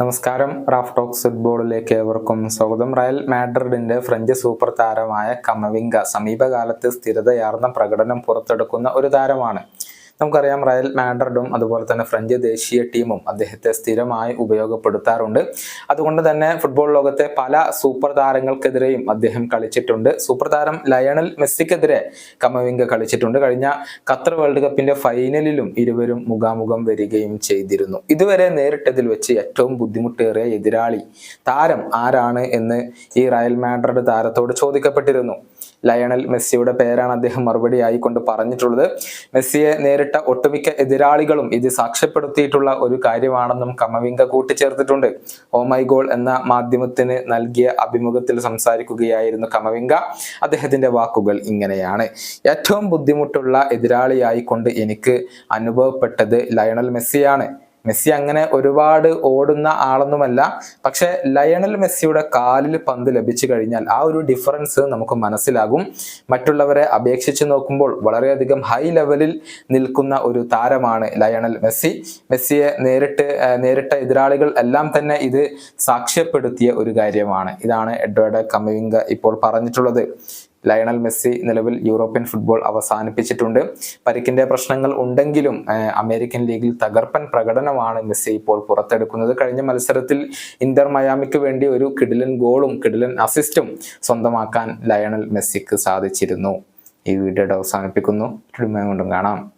നമസ്കാരം. Raf talks ഫുട്ബോളിലേക്ക് ഏവർക്കും സ്വാഗതം. റയൽ മാഡ്രിഡിന്റെ ഫ്രഞ്ച് സൂപ്പർ താരമായ കമവിംഗ സമീപകാലത്ത് സ്ഥിരതയാർന്ന പ്രകടനം പുറത്തെടുക്കുന്ന ഒരു താരമാണ്. നമുക്കറിയാം റയൽ മാഡ്രിഡും അതുപോലെ തന്നെ ഫ്രഞ്ച് ദേശീയ ടീമും അദ്ദേഹത്തെ സ്ഥിരമായി ഉപയോഗപ്പെടുത്താറുണ്ട്. അതുകൊണ്ട് തന്നെ ഫുട്ബോൾ ലോകത്തെ പല സൂപ്പർ താരങ്ങൾക്കെതിരെയും അദ്ദേഹം കളിച്ചിട്ടുണ്ട്. സൂപ്പർ താരം ലയണൽ മെസ്സിക്കെതിരെ കമവിംഗ കളിച്ചിട്ടുണ്ട്. കഴിഞ്ഞ ഖത്തർ വേൾഡ് കപ്പിന്റെ ഫൈനലിലും ഇരുവരും മുഖാമുഖം വരികയും ചെയ്തിരുന്നു. ഇതുവരെ നേരിട്ടതിൽ വെച്ച് ഏറ്റവും ബുദ്ധിമുട്ടേറിയ എതിരാളി താരം ആരാണ് എന്ന് ഈ റയൽ മാഡ്രിഡ് താരത്തോട് ചോദിക്കപ്പെട്ടിരുന്നു. ലയണൽ മെസ്സിയുടെ പേരാണ് അദ്ദേഹം മറുപടി ആയിക്കൊണ്ട് പറഞ്ഞിട്ടുള്ളത്. മെസ്സിയെ നേരിട്ട ഒട്ടുമിക്ക എതിരാളികളും ഇത് സാക്ഷ്യപ്പെടുത്തിയിട്ടുള്ള ഒരു കാര്യമാണെന്നും കമവിംഗ കൂട്ടിച്ചേർത്തിട്ടുണ്ട്. ഓ മൈ ഗോൾ എന്ന മാധ്യമത്തിന് നൽകിയ അഭിമുഖത്തിൽ സംസാരിക്കുകയായിരുന്നു കമവിംഗ. അദ്ദേഹത്തിന്റെ വാക്കുകൾ ഇങ്ങനെയാണ്. ഏറ്റവും ബുദ്ധിമുട്ടുള്ള എതിരാളിയായിക്കൊണ്ട് എനിക്ക് അനുഭവപ്പെട്ടത് ലയണൽ മെസ്സിയാണ്. മെസ്സി അങ്ങനെ ഒരുപാട് ഓടുന്ന ആളൊന്നുമല്ല. പക്ഷെ ലയണൽ മെസ്സിയുടെ കാലിൽ പന്ത് ലഭിച്ചു കഴിഞ്ഞാൽ ആ ഒരു ഡിഫറൻസ് നമുക്ക് മനസ്സിലാകും. മറ്റുള്ളവരെ അപേക്ഷിച്ച് നോക്കുമ്പോൾ വളരെയധികം ഹൈ ലെവലിൽ നിൽക്കുന്ന ഒരു താരമാണ് ലയണൽ മെസ്സി. മെസ്സിയെ നേരിട്ട് നേരിട്ട എതിരാളികൾ എല്ലാം തന്നെ ഇത് സാക്ഷ്യപ്പെടുത്തിയ ഒരു കാര്യമാണ്. ഇതാണ് എഡ്വേർഡ് കമവിംഗ ഇപ്പോൾ പറഞ്ഞിട്ടുള്ളത്. ലയണൽ മെസ്സി നിലവിൽ യൂറോപ്യൻ ഫുട്ബോൾ അവസാനിപ്പിച്ചിട്ടുണ്ട്. പരിക്കിന്റെ പ്രശ്നങ്ങൾ ഉണ്ടെങ്കിലും അമേരിക്കൻ ലീഗിൽ തകർപ്പൻ പ്രകടനമാണ് മെസ്സി ഇപ്പോൾ പുറത്തെടുക്കുന്നത്. കഴിഞ്ഞ മത്സരത്തിൽ ഇന്റർ മയാമിക്ക് വേണ്ടി ഒരു കിടിലൻ ഗോളും കിടിലൻ അസിസ്റ്റും സ്വന്തമാക്കാൻ ലയണൽ മെസ്സിക്ക് സാധിച്ചിരുന്നു. ഈ വീഡിയോയുടെ അവസാനിപ്പിക്കുന്നു. കൊണ്ടും കാണാം.